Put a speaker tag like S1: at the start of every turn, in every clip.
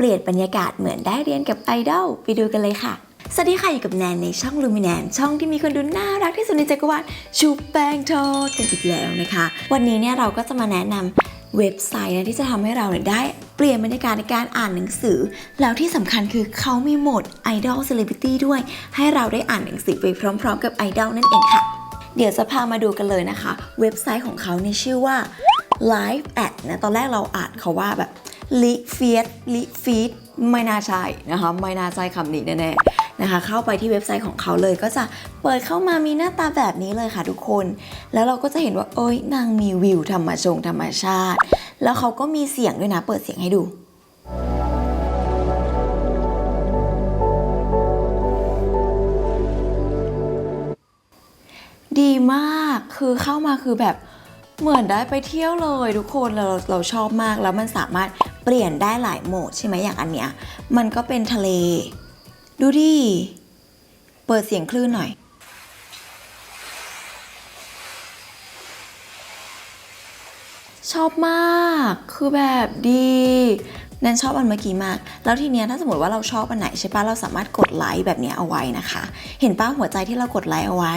S1: เปลี่ยนบรรยากาศเหมือนได้เรียนกับไอดอลไปดูกันเลยค่ะ สวัสดีค่ะ อยู่กับแนนในช่องลูมิแนนช่องที่มีคนดูน่ารักที่สุดในจักรวาลชูแป้งทอดกันอีกแล้วนะคะ วันนี้เนี่ยเราก็จะมาแนะนำเว็บไซต์นะที่จะทำให้เราเนี่ยได้เปลี่ยนบรรยากาศในการอ่านหนังสือ แล้วที่สำคัญคือเขามีโหมดไอดอลเซเลบริตี้ด้วย ให้เราได้อ่านหนังสือไปพร้อม ๆ กับไอดอลนั่นเองค่ะ เดี๋ยวจะพามาดูกันเลยนะคะ เว็บไซต์ของเขาเนี่ยชื่อว่า Live at นะตอนแรกเราอ่านเขาว่าแบบ ลิฟีดลิฟีดไม่น่าใช่นะคะไม่น่าใช่คำนี้แน่ๆนะคะ เข้าไปที่เว็บไซต์ของเขาเลยก็จะเปิดเข้ามามีหน้าตาแบบนี้เลยค่ะทุกคน แล้วเราก็จะเห็นว่าเอ้ยนางมีวิวธรรมชงธรรมชาติ แล้วเขาก็มีเสียงด้วยนะเปิดเสียงให้ดูดีมาก คือเข้ามาคือแบบ เหมือนได้ไปเที่ยวเลยทุกคนเราเราชอบมากแล้วมันสามารถเปลี่ยนได้หลายโหมดใช่ไหมอย่างอันเนี้ยมันก็เป็นทะเล ดูดิเปิดเสียงคลื่นหน่อย ชอบมากคือแบบดี แนนชอบอันเมื่อกี้มาก แล้วทีเนี้ยถ้าสมมติว่าเราชอบอันไหนใช่ปะเราสามารถกดไลค์แบบเนี้ยเอาไว้นะคะ เห็นป้าหัวใจที่เรากดไลค์เอาไว้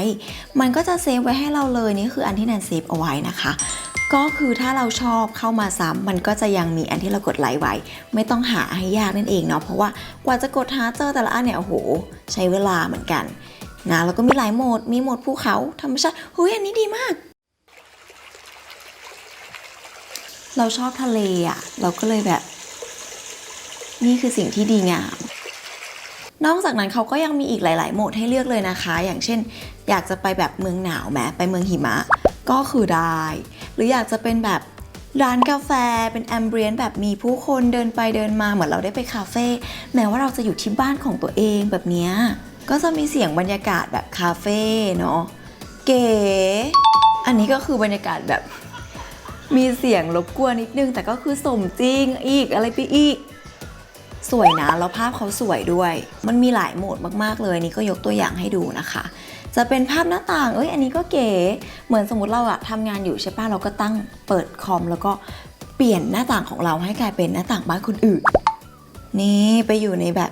S1: มันก็จะเซฟไว้ให้เราเลยนี่คืออันที่แนนเซฟเอาไว้นะคะ ก็คือถ้าเราชอบเข้ามาซ้ำมันก็จะยังมีอันที่เรากดไลค์ไว้ ไม่ต้องหาให้ยากนั่นเองเนาะเพราะว่ากว่าจะกดหาเจอแต่ละอันเนี่ยโอ้โห ใช้เวลาเหมือนกันนะแล้วก็มีหลายโหมดมีโหมดภูเขาธรรมชาติเฮ้ยอันนี้ดีมากเราชอบทะเลอะ่ะ เราก็เลยแบบ นี่คือสิ่งที่ดีงาม นอกจากนั้นเขาก็ยังมีอีกหลาย ๆ โหมดให้เลือกเลยนะคะ อย่างเช่น อยากจะไปแบบเมืองหนาวแหมไปเมืองหิมะ ก็คือได้ หรืออยากจะเป็นแบบร้านกาแฟเป็นแอมเบียนแบบมีผู้คนเดินไปเดินมาเหมือนเราได้ไปคาเฟ่แม้ว่าเราจะอยู่ที่บ้านของตัวเองแบบนี้ก็จะมีเสียงบรรยากาศแบบคาเฟ่เนาะเก๋อันนี้ก็คือบรรยากาศแบบ มีเสียงรบกวนนิดนึง แต่ก็คือสมจริงอีกอะไรไปอีก สวยนะแล้วภาพเขาสวยด้วย มันมีหลายโหมดมากๆเลยนี่ก็ยกตัวอย่างให้ดูนะคะ จะเป็นภาพหน้าต่างเอ้ยอันนี้ก็เก๋เหมือนสมมติเราอะทำงานอยู่ใช่ป่ะเราก็ตั้งเปิดคอมแล้วก็เปลี่ยนหน้าต่างของเราให้กลายเป็นหน้าต่างบ้านคนอื่น นี่ไปอยู่ในแบบ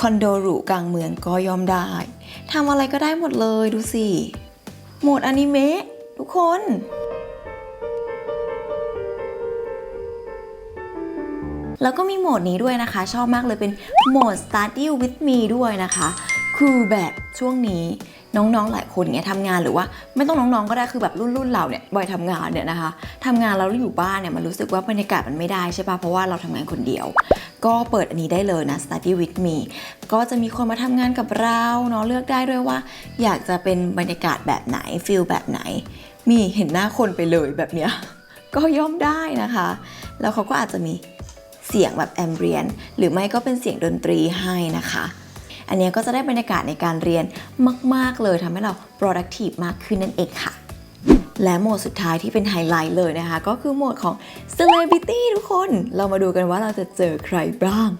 S1: คอนโดหรูกลางเมืองก็ยอมได้ทำอะไรก็ได้หมดเลยดูสิโหมดอนิเมะทุกคน แล้วก็มีโหมดนี้ด้วยนะคะ ชอบมากเลยเป็นโหมด Study with me ด้วยนะคะ คือแบบช่วงนี้น้องๆ หลายคนเนี้ยทำงานหรือว่าไม่ต้องน้องๆ ก็ได้คือแบบรุ่นรุ่นๆเราเนี่ยวัยทำงานเนี่ยนะคะทำงานแล้วอยู่บ้านเนี่ยมันรู้สึกว่าบรรยากาศมันไม่ได้ใช่ปะเพราะว่าเราทำงานคนเดียว ก็เปิดอันนี้ได้เลยนะ Study with me ก็จะมีคนมาทำงานกับเราเนาะเลือกได้ด้วยว่า อยากจะเป็นบรรยากาศแบบไหนฟิลแบบไหน มีเห็นหน้าคนไปเลยแบบเนี้ยก็ย่อมได้นะคะ แล้วเขาก็อาจจะมี เสียงแบบแอมเบียนหรือไม่ก็เป็นเสียงดนตรีให้นะคะ อันนี้ก็จะได้บรรยากาศในการเรียนมาก ๆ เลยทำให้เรา productive มากขึ้นนั่นเองค่ะและโหมดสุดท้ายที่เป็นไฮไลท์เลยนะคะ ก็คือโหมดของ celebrity ทุกคน เรามาดูกันว่าเราจะเจอใครบ้าง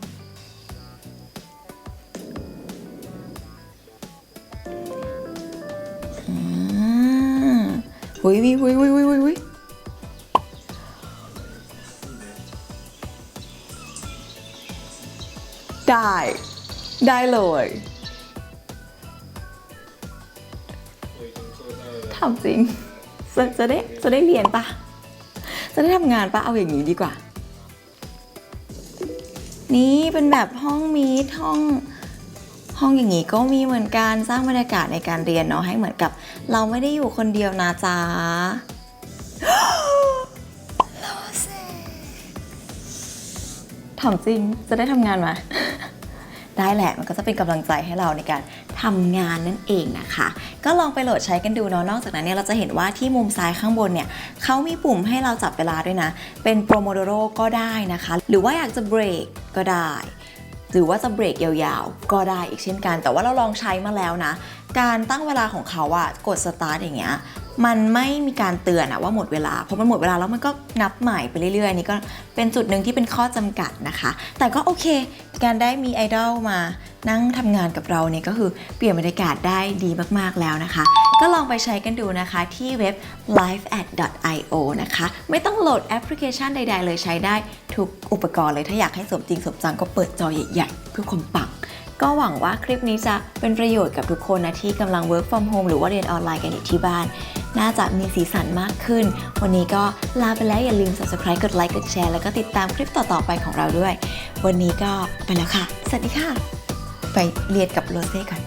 S1: อืมหุยหุยหุยหุยหุยหุย ได้ ได้เลยถามจริงจะจะได้จะได้เรียนปะจะได้ทำงานปะเอาอย่างนี้ดีกว่า นี่เป็นแบบห้องมีห้องห้องอย่างนี้ก็มีเหมือนกันสร้างบรรยากาศในการเรียนเนาะให้เหมือนกับ เราไม่ได้อยู่คนเดียวนะจ๊ะถามจริงจะได้ทำงานไหม ได้แหละมันก็จะเป็นกำลังใจให้เราในการทำงานนั่นเองนะคะ ก็ลองไปโหลดใช้กันดูเนาะนอกจากนั้นเนี่ยเราจะเห็นว่าที่มุมซ้ายข้างบนเนี่ยเขามีปุ่มให้เราจับเวลาด้วยนะ เป็นโปรโมโดโรก็ได้นะคะ หรือว่าอยากจะเบรกก็ได้หรือว่าจะเบรกยาวๆ ก็ได้อีกเช่นกัน แต่ว่าเราลองใช้มาแล้วนะ การตั้งเวลาของเขาอะกดสตาร์ทอย่างเงี้ย มันไม่มีการเตือนอะว่าหมดเวลาเพอมันหมดเวลาแล้วมันก็นับใหม่ไปเรื่อยๆนี่ก็เป็นจุดหนึ่งที่เป็นข้อจำกัดนะคะ แต่ก็โอเค การได้มีไอดอลมานั่งทำงานกับเราเนี่ยก็คือเปลี่ยนบรรยากาศได้ดีมากๆแล้วนะคะ ก็ลองไปใช้กันดูนะคะที่เว็บ liveat.io นะคะ ไม่ต้องโหลดแอปพลิเคชันใด ๆ เลยใช้ได้ทุกอุปกรณ์เลยถ้าอยากให้สมจริงสมจังก็เปิดจอใหญ่ๆ เพื่อความปังก็หวังว่าคลิปนี้จะเป็นประโยชน์กับทุกคนนะที่กำลัง work from home หรือว่าเรียนออนไลน์กันอยู่ที่บ้าน น่าจะมีสีสันมากขึ้น วันนี้ก็ลาไปแล้วอย่าลืม subscribe กดไลค์กดแชร์แล้วก็ติดตามคลิปต่อๆไปของเราด้วย วันนี้ก็ไปแล้วค่ะ สวัสดีค่ะ ไปเรียนกับโรเซ่ก่อน